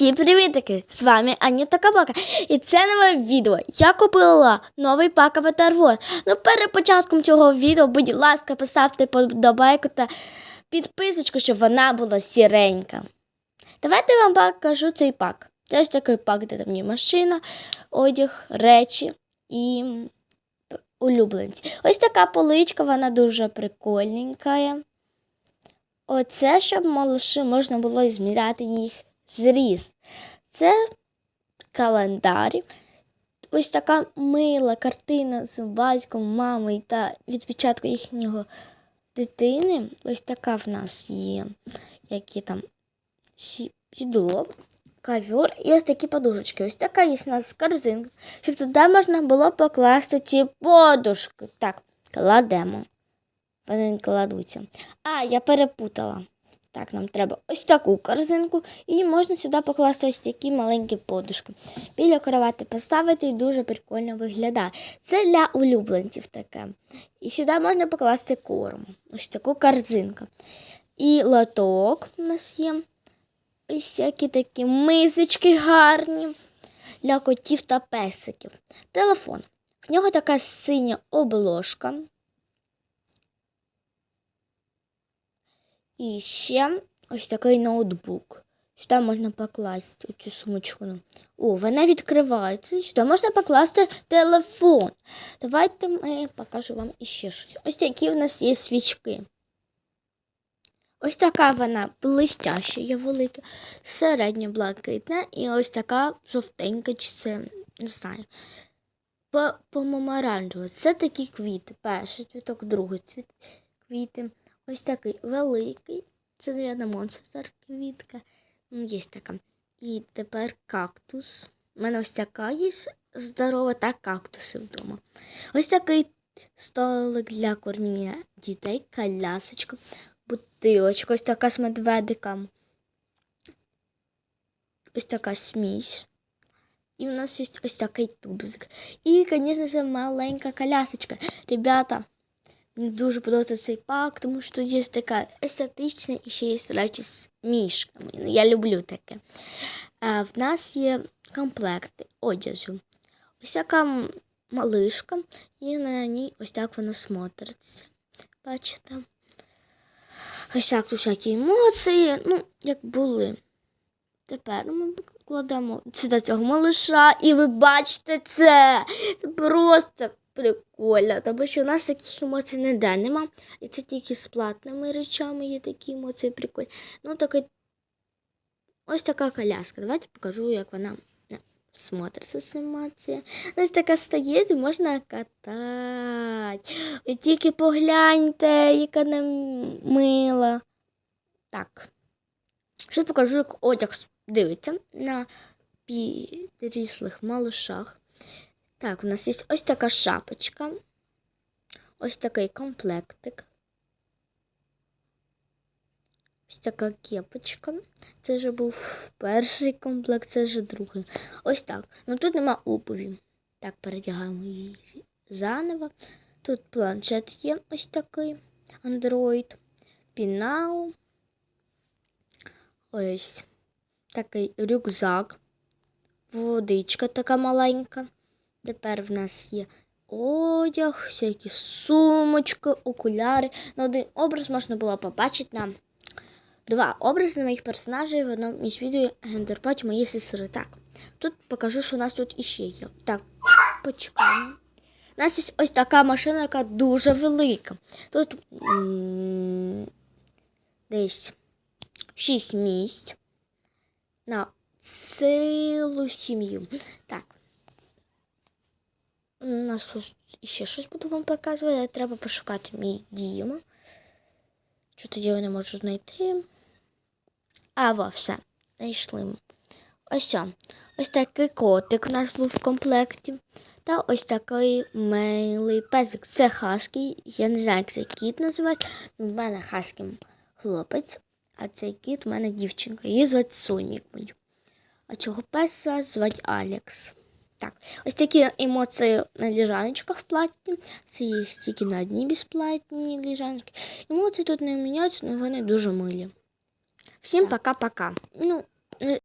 Всім привітики! З вами Аніта Кабака. І це нове відео. Я купила новий пак Avatar World. Ну, перед початком цього відео, будь ласка, поставте подобайку та підписочку, щоб вона була сіренька. Давайте я вам покажу цей пак. Це ось такий пак, де там є машина, одяг, речі і улюбленці. Ось така поличка, вона дуже прикольненька. Оце, щоб малыші можна було зміряти їх зріст. Це календар. Ось така мила картина з батьком, мамою та відпечатку їхнього дитини. Ось така в нас є. Які там сідло, ковер і ось такі подушечки. Ось така є у нас картинка, щоб туди можна було покласти ці подушки. Так, кладемо. Вони не кладуться. А, я перепутала. Так, нам треба ось таку корзинку, і можна сюди покласти ось такі маленькі подушки. Біля кровати поставити і дуже прикольно виглядає. Це для улюбленців таке. І сюди можна покласти корм. Ось таку корзинку. І лоток у нас є. Ось всякі такі мисочки гарні для котів та песиків. Телефон. В нього така синя обложка. І ще ось такий ноутбук. Сюди можна покласти цю сумочку. О, вона відкривається. Сюди можна покласти телефон. Давайте ми покажу вам іще щось. Ось такі в нас є свічки. Ось така вона блистяща, є велика, середня блакитна і ось така жовтенька, чи це не знаю. По- Помаранчева. Це такі квіти. Перший цвіток, другий цвіт квіти. Ось такий великий. Це, мабуть, монстр квітка. Є така. І тепер кактус. У мене ось така є здорова та кактуси вдома. Ось такий столик для корміння дітей, колясочка, бутилочка, ось така з медведиком. Ось така смісь. І в нас є ось такий тубзик. І, звісно, це маленька колясочка. Ребята, Мені дуже подобається цей пак, тому що є така естетична і ще є речі з мішками. Я люблю таке. А в нас є комплекти одягу. Ось така малишка, і на ній ось так воно смотриться. Бачите? Ось так тут всякі емоції, ну, як були. Тепер ми кладемо сюди цього малиша, і ви бачите це. Це просто прикольно, тому що у нас таких емоцій ніде нема. І це тільки з платними речами є такі емоції прикольні. Ну, такий... Ось така коляска. Давайте покажу, як вона е, смотриться з емоції. Ось така стоїть і можна катати. Ви тільки погляньте, яка не мила. Так. Ще покажу, як одяг дивиться на підріслих малышах. Так, у нас є ось така шапочка, ось такий комплектик. Ось така кепочка. Це вже був перший комплект, це вже другий. Ось так. Ну тут нема обуві. Так, передягаємо її заново. Тут планшет є ось такий Android, пінал. Ось такий рюкзак, водичка така маленька. Тепер в нас є одяг, всякі сумочки, окуляри. На один образ можна було побачити нам два образи на моїх персонажів в одному із відео гендерпаті моєї сестри. Так, тут покажу, що у нас тут іще є. Так, почекаємо. У нас є ось така машина, яка дуже велика. Тут десь 6 місць на цілу сім'ю. Так. У нас ще щось буду вам показувати. Треба пошукати мій діємо. Що тоді я не можу знайти. А, во, все. Знайшли. Ось о. Ось такий котик у нас був в комплекті. Та ось такий милий песик. Це хаскі. Я не знаю, як цей кіт називається. Ну, в мене хаскі хлопець, а цей кіт у мене дівчинка. Її звати Сонік. А цього песа звати Алекс. Так, ось такі емоції на ліжаночках платні. Це є тільки на одній безплатні ліжанки. Емоції тут не міняються, але вони дуже милі. Всім пока-пока. Ну,